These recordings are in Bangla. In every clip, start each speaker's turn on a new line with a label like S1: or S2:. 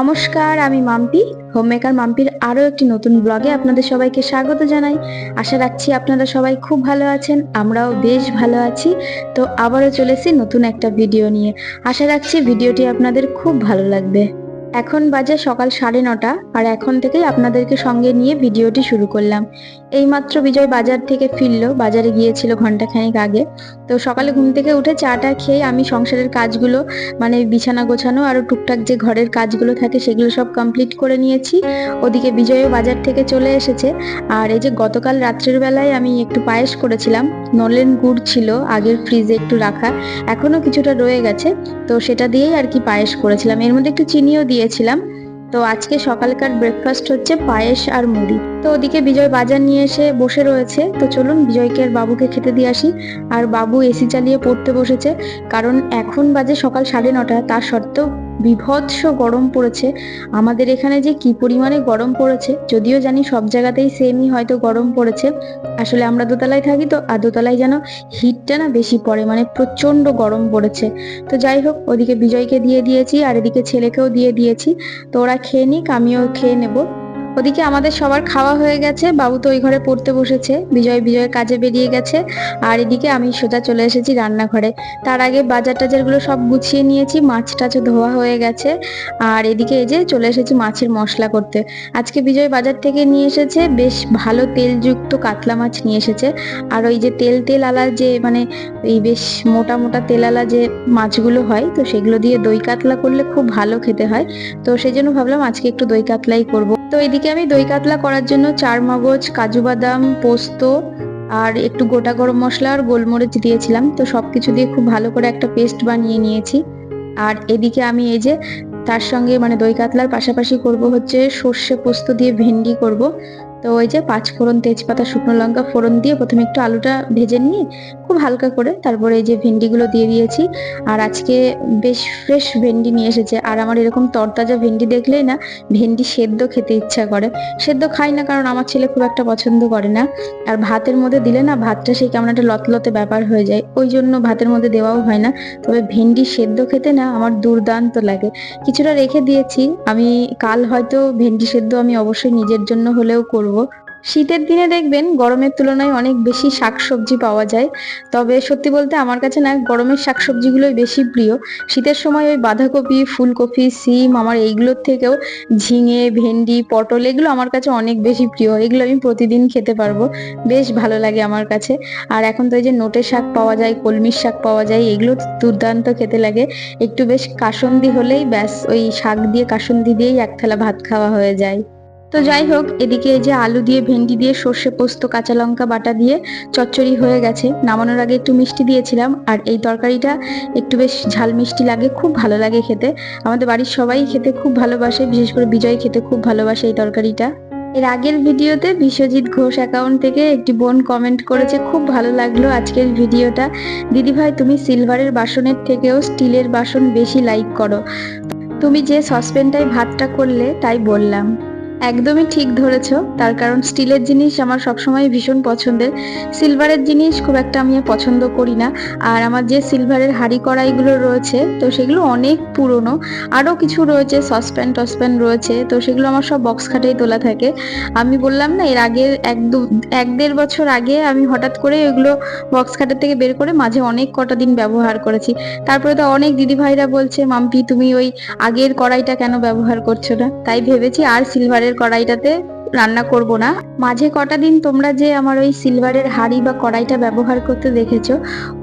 S1: নমস্কার, আমি মাম্পি হোম মেকার মাম্পির আরও একটি নতুন ব্লগে আপনাদের সবাইকে স্বাগত জানাই। আশা রাখছি আপনারা সবাই খুব ভালো আছেন, আমরাও বেশ ভালো আছি। তো আবারও চলেছি নতুন একটা ভিডিও নিয়ে। আশা রাখছি ভিডিওটি আপনাদের খুব ভালো লাগবে। এখন বাজে সকাল সাড়ে নটা, আর এখন থেকেই আপনাদেরকে সঙ্গে নিয়ে ভিডিওটি শুরু করলাম। এইমাত্র বিজয় বাজার থেকে ফিরলো, বাজারে গিয়েছিল ঘন্টাখানেক আগে। তো সকালে ঘুম থেকে উঠে চাটা খেয়ে আমি সংসারের কাজগুলো মানে বিছানা গোছানো আর টুকটাক যে ঘরের কাজগুলো থাকে সেগুলো সব কমপ্লিট করে নিয়েছি। ওদিকে বিজয়ও বাজার থেকে চলে এসেছে। আর এই যে গতকাল রাত্রের বেলায় আমি একটু পায়েস করেছিলাম, নলেন গুড় ছিল, আগের ফ্রিজে একটু রাখা, এখনও কিছুটা রয়ে গেছে। তো সেটা দিয়েই আর কি পায়েস করেছিলাম। এর মধ্যে একটু চিনিও দিয়েছিলাম তো আজকে সকালকার ব্রেকফাস্ট হচ্ছে পায়েস আর মুড়ি। তো ওদিকে বিজয় বাজার নিয়ে এসে বসে রয়েছে। তো চলুন বিজয়কে আর বাবুকে খেতে দিয়ে আসি। আর বাবু এসি চালিয়ে পড়তে বসেছে। কারণ এখন বাজে সকাল সাড়ে নটা। তার সত্ত্বেও বিভৎস গরম পড়েছে। আমাদের এখানে যে কি পরিমাণে গরম পড়েছে, যদিও জানি সব জায়গাতেই সেমই হয়তো গরম পড়েছে। আসলে আমরা দোতলায় থাকি তো, আর দোতলায় যেন হিটটা না বেশি পড়ে মানে প্রচণ্ড গরম পড়েছে। তো যাই হোক, ওদিকে বিজয়কে দিয়ে দিয়েছি, আর এদিকে ছেলেকেও দিয়ে দিয়েছি। তো ওরা খেয়ে নিক, আমিও খেয়ে নেব। ওদিকে আমাদের সবার খাওয়া হয়ে গেছে। বাবু তো ওই ঘরে পড়তে বসেছে। বিজয় বিজয়ের কাজে বেরিয়ে গেছে। আর এদিকে আমি সোজা চলে এসেছি রান্নাঘরে। তার আগে বাজার টাজারগুলো সব গুছিয়ে নিয়েছি। মাছ টাছও ধোয়া হয়ে গেছে। আর এদিকে এই যে চলে এসেছি মাছের মশলা করতে। আজকে বিজয় বাজার থেকে নিয়ে এসেছে। বেশ ভালো তেলযুক্ত কাতলা মাছ নিয়ে এসেছে। আর ওই যে তেল তেল আলা যে মানে এই বেশ মোটা মোটা তেলালা যে মাছগুলো হয়, তো সেগুলো দিয়ে দই কাতলা করলে খুব ভালো খেতে হয়। তো সেই জন্য ভাবলাম আজকে একটু দই কাতলাই করব। তো এদিকে আমি দই কাতলা করার জন্য চার মগজ, কাজু বাদাম, পোস্ত আর একটু গোটা গরম মশলা আর গোলমরিচ দিয়েছিলাম। তো সবকিছু দিয়ে খুব ভালো করে একটা পেস্ট বানিয়ে নিয়েছি। আর এদিকে আমি এই যে তার সঙ্গে মানে দই কাতলার পাশাপাশি করব হচ্ছে সর্ষে পোস্ত দিয়ে ভেন্ডি করব। তো ওই যে পাঁচ ফোড়ন তেজপাতা, শুকনো লঙ্কা ফোড়ন দিয়ে প্রথমে একটু আলুটা ভেজে নিয়ে খুব হালকা করে, তারপরে এই যে ভেন্ডিগুলো দিয়ে দিয়েছি। আর আজকে বেশ ফ্রেশ ভেন্ডি নিয়ে এসেছে। আর আমার এরকম তরতাজা ভেন্ডি দেখলেই না ভেন্ডি সেদ্ধ খেতে ইচ্ছা করে। সেদ্ধ খাই না কারণ আমার ছেলে খুব একটা পছন্দ করে না। আর ভাতের মধ্যে দিলে না ভাতটা সেই কেমন একটা লতলতে ব্যাপার হয়ে যায়। ওই জন্য ভাতের মধ্যে দেওয়াও হয় না। তবে ভেন্ডি সেদ্ধ খেতে না আমার দুর্দান্ত লাগে। কিছুটা রেখে দিয়েছি। আমি কাল হয়তো ভেন্ডি সেদ্ধ আমি অবশ্যই নিজের জন্য হলেও করব। শীতের দিনে দেখবেন গরমের তুলনায় অনেক বেশি শাকসবজি পাওয়া যায়। তবে সত্যি বলতে আমার কাছে না গরমের শাকসবজিগুলোই বেশি প্রিয়। শীতের সময় ওই বাঁধাকপি, ফুলকপি, সিম, আমার এইগুলোর থেকেও ঝিঙে, ভেন্ডি, পটল এগুলো আমার কাছে অনেক বেশি প্রিয়। এগুলো আমি প্রতিদিন খেতে পারব। বেশ ভালো লাগে আমার কাছে। আর এখন তো এই যে নোটে শাক পাওয়া যায়, কলমির শাক পাওয়া যায়, এগুলো দুর্দান্ত খেতে লাগে। একটু বেশ কাসন্দি হলেই ব্যাস ওই শাক দিয়ে কাসন্দি দিয়েই এক থালা ভাত খাওয়া হয়ে যায়। তো যাই হোক, এদিকে যে আলু দিয়ে ভেন্ডি দিয়ে সর্ষে পোস্ত, কাঁচা লঙ্কা বাটা দিয়ে চচ্চড়ি হয়ে গেছে। নামানোর আগে একটু মিষ্টি দিয়েছিলাম, আর এই তরকারিটা একটু বেশ ঝাল মিষ্টি লাগে, খুব ভালো লাগে খেতে। আমাদের বাড়ির সবাই খেতে খুব ভালোবাসে, বিশেষ করে বিজয় খেতে খুব ভালোবাসে এই তরকারিটা। এর আগের ভিডিওতে বিশ্বজিৎ ঘোষ অ্যাকাউন্ট থেকে একটি বোন কমেন্ট করেছে, খুব ভালো লাগল আজকের ভিডিওটা। দিদিভাই তুমি সিলভারের বাসনের থেকেও স্টিলের বাসন বেশি লাইক করো। তুমি যে সসপ্যানটায় ভাতটা করলে, তাই বললাম। একদমই ঠিক ধরেছো। তার কারণ স্টিলের জিনিস আমার সবসময় ভীষণ পছন্দের। সিলভারের জিনিস খুব একটা আমি পছন্দ করি না। আর আমার যে সিলভারের হাঁড়ি কড়াইগুলো রয়েছে, তো সেগুলো অনেক পুরনো। আরও কিছু রয়েছে, সসপ্যান টসপ্যান রয়েছে, তো সেগুলো আমার সব বক্স খাটেই তোলা থাকে। আমি বললাম না, এর আগে এক দু, এক দেড় বছর আগে আমি হঠাৎ করে এগুলো বক্স খাটের থেকে বের করে মাঝে অনেক কটা দিন ব্যবহার করেছি। তারপরে তো অনেক দিদিভাইরা বলছে, মাম্পি, তুমি ওই আগের কড়াইটা কেন ব্যবহার করছ না? তাই ভেবেছি আর সিলভারের কড়াইটাতে রান্না করব না। মাঝে কটা দিন তোমরা যে আমার ওই সিলভারের হাঁড়ি বা কড়াইটা ব্যবহার করতে দেখেছ,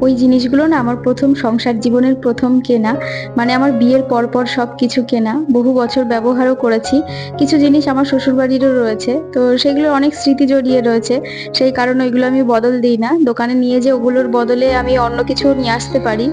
S1: ওই জিনিসগুলো না আমার প্রথম সংসার জীবনের প্রথম কেনা। মানে আমার বিয়ের পরপর সব কিছু কেনা। বহু বছর ব্যবহারও করেছি। কিছু জিনিস আমার শ্বশুরবাড়িরও রয়েছে। তো সেগুলো অনেক স্মৃতি জড়িয়ে রয়েছে। সেই কারণে ওইগুলো আমি বদল দিই না। দোকানে নিয়ে যে ওগুলোর বদলে আমি অন্য কিছু নিয়ে আসতে পারি।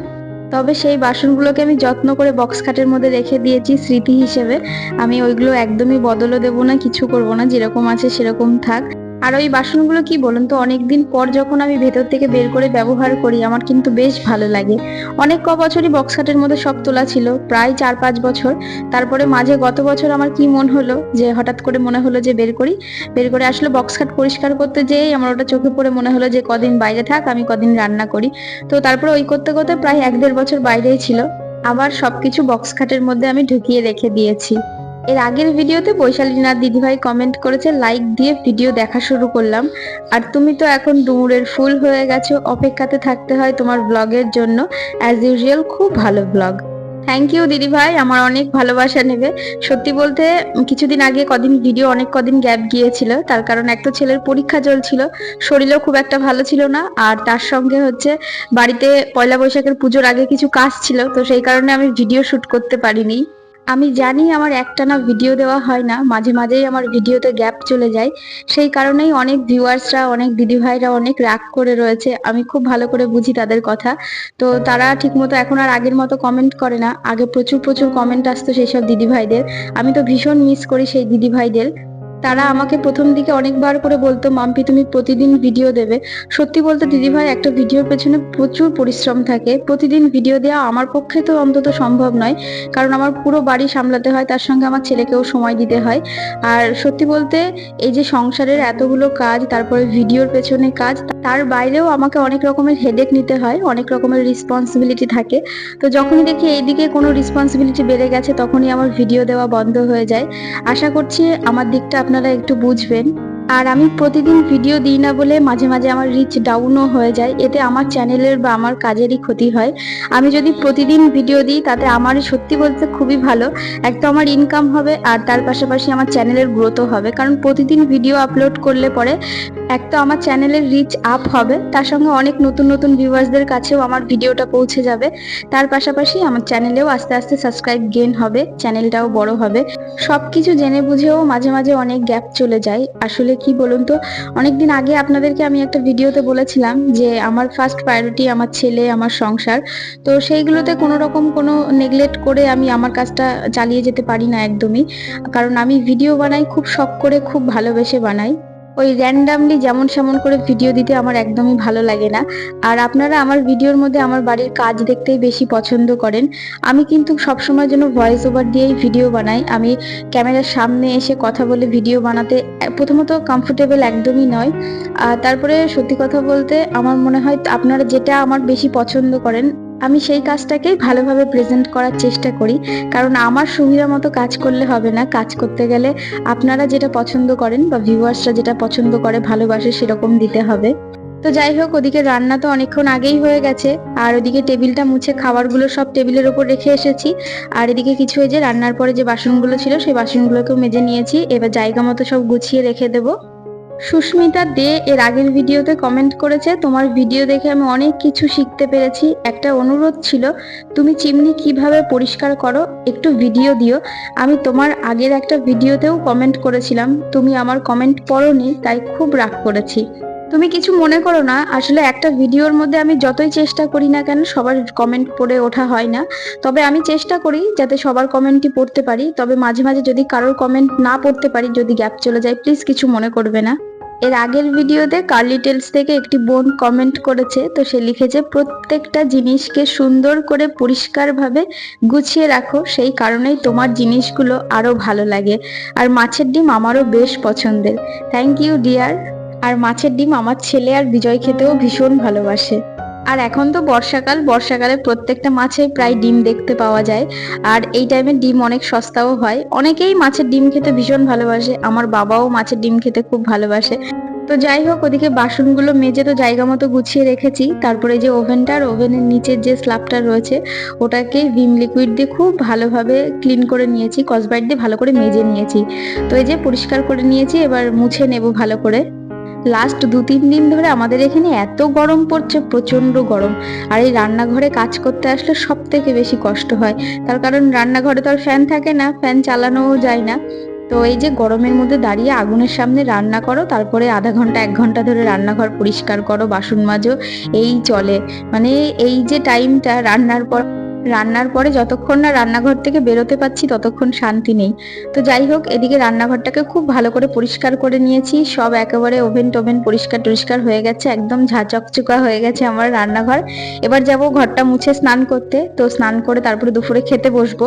S1: তবে সেই বাসনগুলোকে আমি যত্ন করে বক্স খাটের মধ্যে রেখে দিয়েছি স্মৃতি হিসেবে। আমি ওইগুলো একদমই বদলও দেবো না, কিছু করব না, যেরকম আছে সেরকম থাক। আর ওই বাসনগুলো কি বলুন তো, অনেকদিন পর যখন আমি ভেতর থেকে বের করে ব্যবহার করি, আমার কিন্তু বেশ ভালো লাগে। অনেক ক বছরই বক্স খাটের মধ্যে সব তোলা ছিল, প্রায় চার পাঁচ বছর। তারপরে মাঝে গত বছর আমার কি মন হলো, যে হঠাৎ করে মনে হলো যে বের করি, বের করে আসলে বক্স খাট পরিষ্কার করতে যেয়েই আমার ওটা চোখে পড়ে মনে হলো যে কদিন বাইরে থাক, আমি কদিন রান্না করি। তো তারপরে ওই করতে করতে প্রায় এক দেড় বছর বাইরেই ছিল। আবার সবকিছু বক্স খাটের মধ্যে আমি ঢুকিয়ে রেখে দিয়েছি। এর আগের ভিডিওতে বৈশালীনাথ দিদিভাই কমেন্ট করেছে লাইক দিয়ে ভিডিও দেখা শুরু করলাম। আর তুমি তো এখন ডুমুরের ফুল হয়ে গেছো, অপেক্ষাতে থাকতে হয় তোমার ব্লগের জন্য। অ্যাজ ইউজুয়াল খুব ভালো ব্লগ থ্যাংক ইউ দিদি ভাই আমার অনেক ভালোবাসা নেবে। সত্যি বলতে, কিছুদিন আগে কদিন ভিডিও অনেক কদিন গ্যাপ গিয়েছিল। তার কারণ একটা ছেলের পরীক্ষা চলছিল, শরীরও খুব একটা ভালো ছিল না। আর তার সঙ্গে হচ্ছে, বাড়িতে পয়লা বৈশাখের পুজোর আগে কিছু কাজ ছিল, তো সেই কারণে আমি ভিডিও শুট করতে পারিনি। আমি জানি আমার একটানা ভিডিও দেওয়া হয় না, মাঝে মাঝেই আমার ভিডিওতে গ্যাপ চলে যায়। সেই কারণেই অনেক ভিউয়ার্সরা অনেক দিদিভাইরা অনেক রাগ করে রয়েছে। আমি খুব ভালো করে বুঝি তাদের কথা। তো তারা ঠিকমতো এখন আর আগের মতো কমেন্ট করে না। আগে প্রচুর প্রচুর কমেন্ট আসতো সেই সব দিদিভাইদের আমি তো ভীষণ মিস করি সেই দিদিভাইদের তারা আমাকে প্রথম দিকে অনেকবার করে বলতো, মাম্পি, তুমি প্রতিদিন ভিডিও দেবে। সত্যি বলতে দিদিভাই একটা ভিডিওর পেছনে প্রচুর পরিশ্রম থাকে। প্রতিদিন ভিডিও দেওয়া আমার পক্ষে তো অন্তত সম্ভব নয়, কারণ আমার পুরো বাড়ি সামলাতে হয়, তার সঙ্গে আমার ছেলেকেও সময় দিতে হয়। আর সত্যি বলতে, এই যে সংসারের এতগুলো কাজ, তারপরে ভিডিওর পেছনে কাজ, তার বাইরেও আমাকে অনেক রকমের হেডেক নিতে হয়, অনেক রকমের রেসপন্সিবিলিটি থাকে। তো যখনই দেখি এইদিকে কোনো রেসপন্সিবিলিটি বেড়ে গেছে, তখনই আমার ভিডিও দেওয়া বন্ধ হয়ে যায়। আশা করছি আমার দিকটা আপনারা একটু বুঝবেন। আর আমি প্রতিদিন ভিডিও দিই না বলে মাঝে মাঝে আমার রিচ ডাউনও হয়ে যায়। এতে আমার চ্যানেলের বা আমার কাজেরই ক্ষতি হয়। আমি যদি প্রতিদিন ভিডিও দিই, তাতে আমার সত্যি বলতে খুবই ভালো। এক তো আমার ইনকাম হবে, আর তার পাশাপাশি আমার চ্যানেলের গ্রোথও হবে। কারণ প্রতিদিন ভিডিও আপলোড করলে পরে এক তো আমার চ্যানেলের রিচ আপ হবে, তার সঙ্গে অনেক নতুন নতুন ভিউয়ার্সদের কাছেও আমার ভিডিওটা পৌঁছে যাবে। তার পাশাপাশি আমার চ্যানেলেও আস্তে আস্তে সাবস্ক্রাইব গেন হবে চ্যানেলটাও বড় হবে। সব কিছু জেনে বুঝেও মাঝে মাঝে অনেক গ্যাপ চলে যায়। আসলে কি বলুন তো? অনেকদিন আগে আপনাদেরকে আমি একটা ভিডিওতে বলেছিলাম যে আমার ফার্স্ট প্রায়োরিটি আমার ছেলে, আমার সংসার। তো সেইগুলোতে কোনো রকম কোনো নেগলেক্ট করে আমি আমার কাজটা চালিয়ে যেতে পারি না একদমই। কারণ আমি ভিডিও বানাই, খুব শখ করে, খুব ভালোবেসে বানাই। ওই র্যান্ডামলি যেমন সেমন করে ভিডিও দিতে আমার একদমই ভালো লাগে না। আর আপনারা আমার ভিডিওর মধ্যে আমার বাড়ির কাজ দেখতেই বেশি পছন্দ করেন। আমি কিন্তু সবসময়ের জন্য ভয়েস ওভার দিয়েই ভিডিও বানাই। আমি ক্যামেরার সামনে এসে কথা বলে ভিডিও বানাতে প্রথমত কমফোর্টেবল একদমই নয়। তারপরে সত্যি কথা বলতে আমার মনে হয় আপনারা যেটা আমার বেশি পছন্দ করেন আমি সেই কাজটাকেই ভালোভাবে প্রেজেন্ট করার চেষ্টা করি। কারণ আমার সুবিধা মতো কাজ করলে হবে না। কাজ করতে গেলে আপনারা যেটা পছন্দ করেন বা ভিউয়ার্সরা যেটা পছন্দ করে, ভালোবাসে সেরকম দিতে হবে। তো যাই হোক, ওদিকে রান্না তো অনেকক্ষণ আগেই হয়ে গেছে। আর ওদিকে টেবিলটা মুছে খাবারগুলো সব টেবিলের ওপর রেখে এসেছি। আর এদিকে কিছু এই যে রান্নার পরে যে বাসনগুলো ছিল, সেই বাসনগুলোকেও মেজে নিয়েছি। এবার জায়গা মতো সব গুছিয়ে রেখে দেবো। সুস্মিতা দে এর আগের ভিডিওতে কমেন্ট করেছে, তোমার ভিডিও দেখে আমি অনেক কিছু শিখতে পেরেছি। একটা অনুরোধ ছিল, তুমি চিমনি কীভাবে পরিষ্কার করো একটু ভিডিও দিও। আমি তোমার আগের একটা ভিডিওতেও কমেন্ট করেছিলাম। তুমি আমার কমেন্ট পড়নি, তাই খুব রাগ করেছি। তুমি কিছু মনে করো না, আসলে একটা ভিডিওর মধ্যে আমি যতই চেষ্টা করি না কেন সবার কমেন্ট পড়ে ওঠা হয় না। তবে আমি চেষ্টা করি যাতে সবার কমেন্টই পড়তে পারি, তবে মাঝে মাঝে যদি কারোর কমেন্ট না পড়তে পারি, যদি গ্যাপ চলে যায় প্লিজ কিছু মনে করবে না। এর আগের ভিডিওতে কার্লি টেলস থেকে একটি বোন কমেন্ট করেছে, তো সে লিখেছে, প্রত্যেকটা জিনিসকে সুন্দর করে পরিষ্কারভাবে গুছিয়ে রাখো, সেই কারণেই তোমার জিনিসগুলো আরও ভালো লাগে। আর মাছের ডিম আমারও বেশ পছন্দের। থ্যাংক ইউ ডিয়ার আর মাছের ডিম আমার ছেলে আর বিজয় খেতেও ভীষণ ভালোবাসে। আর এখন তো বর্ষাকাল, বর্ষাকালে প্রত্যেকটা মাছে প্রায় ডিম দেখতে পাওয়া যায়। আর এই টাইমে ডিম অনেক সস্তাও হয়। অনেকেই মাছের ডিম খেতে ভীষণ ভালোবাসে। আমার বাবাও মাছের ডিম খেতে খুব ভালোবাসে। তো যাই হোক, ওদিকে বাসনগুলো মেজে তো জায়গা মতো গুছিয়ে রেখেছি। তারপরে যে ওভেনটা, আর ওভেনের নিচের যে স্ল্যাবটা রয়েছে, ওটাকে ভিম লিকুইড দিয়ে খুব ভালোভাবে ক্লিন করে নিয়েছি। কসবাইট দিয়ে ভালো করে মেজে নিয়েছি। তো এই যে পরিষ্কার করে নিয়েছি, এবার মুছে নেব ভালো করে। লাস্ট দু তিন দিন ধরে আমাদের এখানে এত গরম পড়ছে প্রচণ্ড গরম। আর এই রান্নাঘরে কাজ করতে আসলে সব থেকে বেশি কষ্ট হয়। তার কারণ রান্নাঘরে তো আর ফ্যান থাকে না ফ্যান চালানোও যায় না। তো এই যে গরমের মধ্যে দাঁড়িয়ে আগুনের সামনে রান্না করো, তারপরে আধা ঘণ্টা, এক ঘণ্টা ধরে রান্নাঘর পরিষ্কার করো, বাসন মাজো, এই চলে। মানে এই যে টাইমটা রান্নার পর রান্নার পরে যতক্ষণ না রান্নাঘর থেকে বেরোতে পাচ্ছি ততক্ষণ শান্তি নেই। তো যাই হোক, এদিকে রান্নাঘরটাকে খুব ভালো করে পরিষ্কার করে নিয়েছি। সব একেবারে ওভেন টোভেন পরিষ্কার টরিষ্কার হয়ে গেছে, একদম ঝাঁচকচুকা হয়ে গেছে আমার রান্নাঘর। এবার যাব ঘরটা মুছে স্নান করতে, তো স্নান করে তারপরে দুপুরে খেতে বসবো।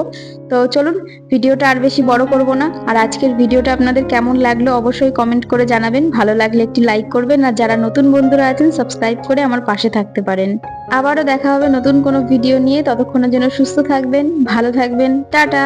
S1: তো চলুন, ভিডিওটা আর বেশি বড় করব না। আর আজকের ভিডিওটা আপনাদের কেমন লাগল অবশ্যই কমেন্ট করে জানাবেন। ভালো লাগলে একটি লাইক করবেন। আর যারা নতুন বন্ধুরা আছেন, সাবস্ক্রাইব করে আমার পাশে থাকতে পারেন। আবারও দেখা হবে নতুন কোনো ভিডিও নিয়ে। ততক্ষণের জন্য সুস্থ থাকবেন ভালো থাকবেন। টাটা!